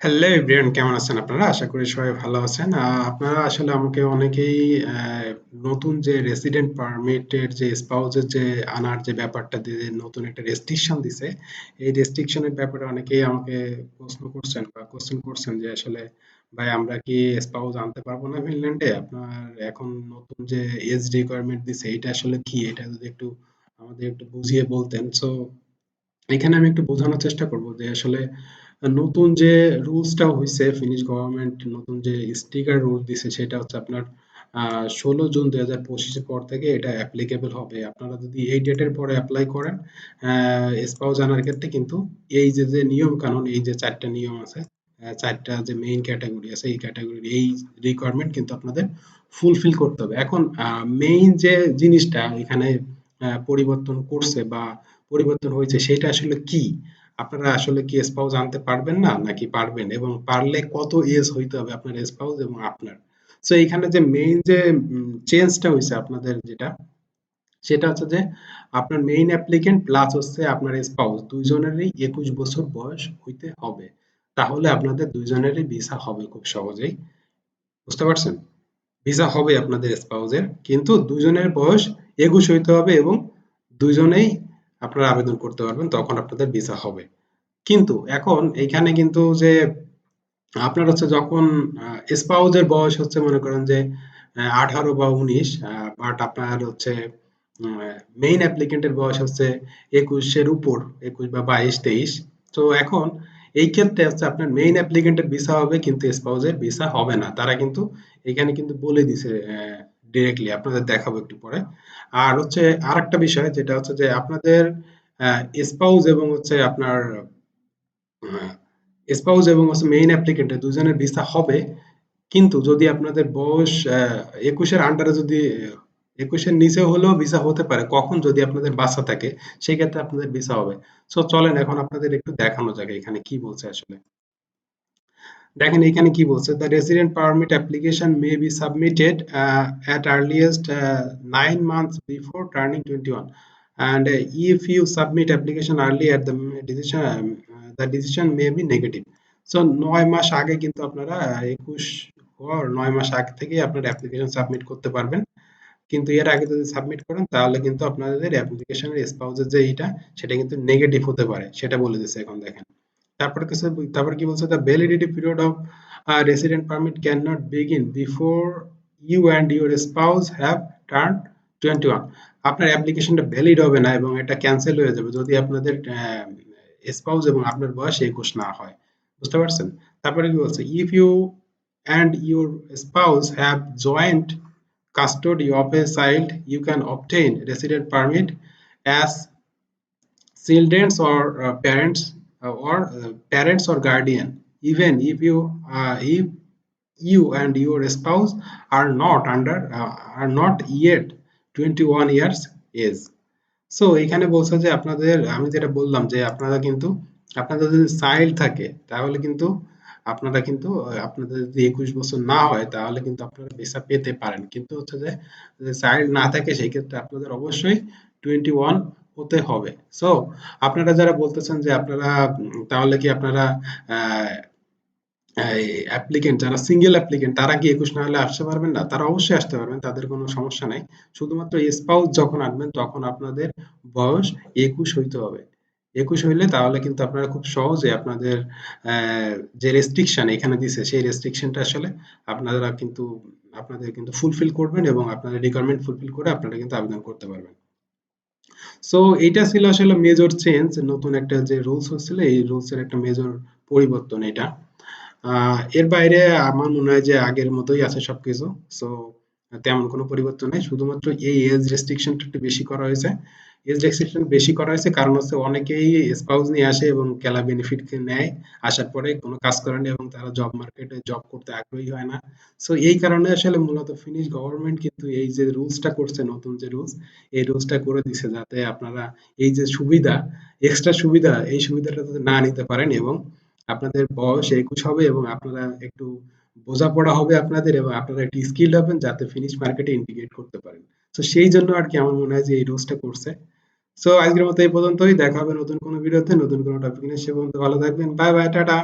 Hello everyone কেমন আছেন আপনারা? আশা করি সবাই ভালো আছেন। আপনারা আসলে আমাকে অনেকেই নতুন যে রেসিডেন্ট পারমিটের যে স্পাউসের যে আনার যে ব্যাপারটা দিয়ে নতুন একটা রেস্ট্রিকশন দিছে, এই রেস্ট্রিকশনের ব্যাপারে অনেকেই আমাকে প্রশ্ন করছেন বা কোশ্চেন করছেন যে আসলে, ভাই, আমরা কি স্পাউস আনতে পারব না ফিনল্যান্ডে আপনার এখন নতুন যে এজ রিকোয়ারমেন্ট দিছে, এটা আসলে কি? এটা যদি একটু আমাদের একটু বুঝিয়ে বলতেন। সো এখানে আমি একটু বোঝানোর চেষ্টা করব যে আসলে নতুন যে রুলসটা হয়েছে ফিনিশ গভর্নমেন্ট নতুন যে স্টিকার রুল দিছে, সেটা হচ্ছে আপনার ষোলো জুন দুই হাজার পঁচিশের পর থেকে এটা অ্যাপ্লিকেবল হবে। আপনারা যদি এই ডেটের পরে অ্যাপ্লাই করেন স্পাউস আনার ক্ষেত্রে কিন্তু এই যে যে নিয়ম কানুন এই যে চারটা নিয়ম আছে চারটা যে মেইন ক্যাটাগরি আছে, এই ক্যাটাগরির এই রিকোয়ারমেন্ট কিন্তু আপনাদের ফুলফিল করতে হবে। এখন মেইন যে জিনিসটা এখানে পরিবর্তন করছে বা পরিবর্তন হয়েছে, সেটা আসলে কি? আপনারা আসলে কি স্পাউস আনতে পারবেন না, নাকি পারবেন? এবং পারলে কত এজ হইতে হবে আপনার স্পাউস এবং আপনার? সো এখানে যে মেইন যে চেঞ্জটা হয়েছে আপনাদের যেটা, সেটা হচ্ছে যে, আপনার মেইন অ্যাপ্লিকেন্ট প্লাস হচ্ছে আপনার স্পাউস দুইজনেরই একুশ বছর বয়স হইতে হবে। তাহলে আপনাদের দুইজনেরই ভিসা হবে খুব সহজেই। বুঝতে পারছেন? ভিসা হবে আপনাদের স্পাউসের কিন্তু দুইজনের বয়স একুশ হইতে হবে এবং দুইজনেই আপনারা আবেদন করতে পারবেন, তখন আপনাদের ভিসা হবে। কিন্তু এখন এইখানে কিন্তু যে আপনার হচ্ছে যখন স্পাউসের বয়স হচ্ছে মনে করেন যে আঠারো বা উনিশ বাট আপনার হচ্ছে মেইন অ্যাপ্লিকেন্টের বয়স হচ্ছে একুশের উপর, একুশ বা বাইশ, তেইশ। তো এখন এই ক্ষেত্রে হচ্ছে আপনার মেইন অ্যাপ্লিকেন্টের ভিসা হবে, কিন্তু স্পাউজের ভিসা হবে না। তারা কিন্তু এখানে কিন্তু বলে দিছে ডিরেক্টলি আপনাদের দেখাবো একটু পরে। আর হচ্ছে আরেকটা বিষয়, যেটা হচ্ছে যে আপনাদের স্পাউস এবং হচ্ছে আপনার স্পাউস এবং হচ্ছে মেইন অ্যাপ্লিকেন্ট দুজনের ভিসা হবে। কিন্তু যদি আপনাদের বয়স একুশের আন্ডারে যদি একুশের নিচে হলেও ভিসা হতে পারে, কখন যদি আপনাদের বাসা থাকে সেই ক্ষেত্রে আপনাদের ভিসা হবে। সো চলেন এখন আপনাদের একটু দেখানো যাক এখানে কি বলছে আসলে। দেখেন এখানে কি বলছে the resident permit application may be submitted at earliest nine months before turning twenty one uh, if you submit application early at the decision um, the decision may be negative. So নয় মাস আগে কিন্তু আপনারা একুশ হওয়ার নয় মাস আগে থেকে আপনার অ্যাপ্লিকেশন সাবমিট করতে পারবেন। কিন্তু এর আগে যদি সাবমিট করেন তাহলে কিন্তু আপনাদের অ্যাপ্লিকেশনের স্পাউসের যে এইটা সেটা কিন্তু নেগেটিভ হতে পারে। সেটা বলে দিচ্ছে এখন দেখেন। তারপরে তারপর কি বলছে the validity period of resident permit can not begin before you and your spouse have turn twenty one আপনার অ্যাপ্লিকেশনটা ভ্যালিড হবে না এবং এটা ক্যান্সেল হয়ে যাবে যদি আপনাদের স্পাউস এবং আপনার বয়স একুশ না হয়। বুঝতে পারছেন? তারপরে কি বলছে if you and your spouse have joint custody of a child you can obtain resident permit as children or uh, parents or uh, parents or guardian. Even if you if you and your spouse are not under are not yet 21 years age so এখানে বলছে যে আপনাদের আমি যেটা বললাম যে আপনারা কিন্তু আপনাদের যদি চাইল্ড থাকে তাহলে কিন্তু আপনারা কিন্তু আপনাদের যদি একুশ বছর না হয় তাহলে কিন্তু আপনারা ভিসা পেতে পারেন। কিন্তু হচ্ছে যে চাইল্ড না থাকে সেই ক্ষেত্রে আপনাদের অবশ্যই টোয়েন্টি ওয়ান হতে হবে। সো আপনারা যারা বলতেছেন যে আপনারা তাহলে কি আপনারা অ্যাপ্লিকেন্ট যারা সিঙ্গেল অ্যাপ্লিকেন্ট তারা কি একুশ না হলে আসতে পারবেন না? তারা অবশ্যই আসতে পারবেন, তাদের কোনো সমস্যা নাই। শুধুমাত্র স্পাউস যখন আনবেন, তখন আপনাদের বয়স একুশ হইতে হবে। একুশ হইলে তাহলে কিন্তু আপনারা খুব সহজে আপনাদের যে রেস্ট্রিকশন এখানে দিছে, সেই রেস্ট্রিকশনটা আসলে আপনারা কিন্তু, আপনাদের কিন্তু ফুলফিল করবেন এবং আপনাদের রিকোয়ারমেন্ট ফুলফিল করে আপনারা কিন্তু আবেদন করতে পারবেন। সো এটা ছিল আসলে মেজর চেঞ্জ নতুন একটা যে রুলস হচ্ছিল, এই রুলসের একটা মেজর পরিবর্তন এটা। এর বাইরে আমার মনে হয় যে আগের মতোই আছে সবকিছু। সো তেমন কোনো পরিবর্তন নেই। শুধুমাত্র এই এজ রেস্ট্রিকশনটা একটু বেশি করা হয়েছে। এজ রেস্ট্রিকশন বেশি করা হয়েছে। কারণ হচ্ছে অনেকেই স্পাউস নিয়ে আসে এবং খেলা বেনিফিট নেয়। আসার পরে কোনো কাজ করে না এবং তারা জব মার্কেটে জব করতে আগ্রহী হয় না। সো এই কারণে আসলে মূলত ফিনিশ গভর্নমেন্ট কিন্তু এই যে রুলসটা করছে, নতুন যে রুলস এই রুলসটা করে দিছে যাতে আপনারা এই যে সুবিধা এক্সট্রা সুবিধা, এই সুবিধাটা যাতে না নিতে পারেন এবং আপনাদের বয়স একুশ হবে এবং আপনারা একটু বোঝাপড়া হবে আপনাদের এবং আপনারা একটু স্কিল হবেন যাতে ফিনিশ মার্কেটে ইন্টিগ্রেট করতে পারেন। তো সেই জন্য আর কি আমার মনে হয় যে এই রোজটা করছে। সো আজকের মতো এই পর্যন্তই। দেখা হবে নতুন কোনো ভিডিওতে, নতুন কোনো টপিক নিয়ে। সে পর্যন্ত ভালো থাকবেন। Bye bye tata.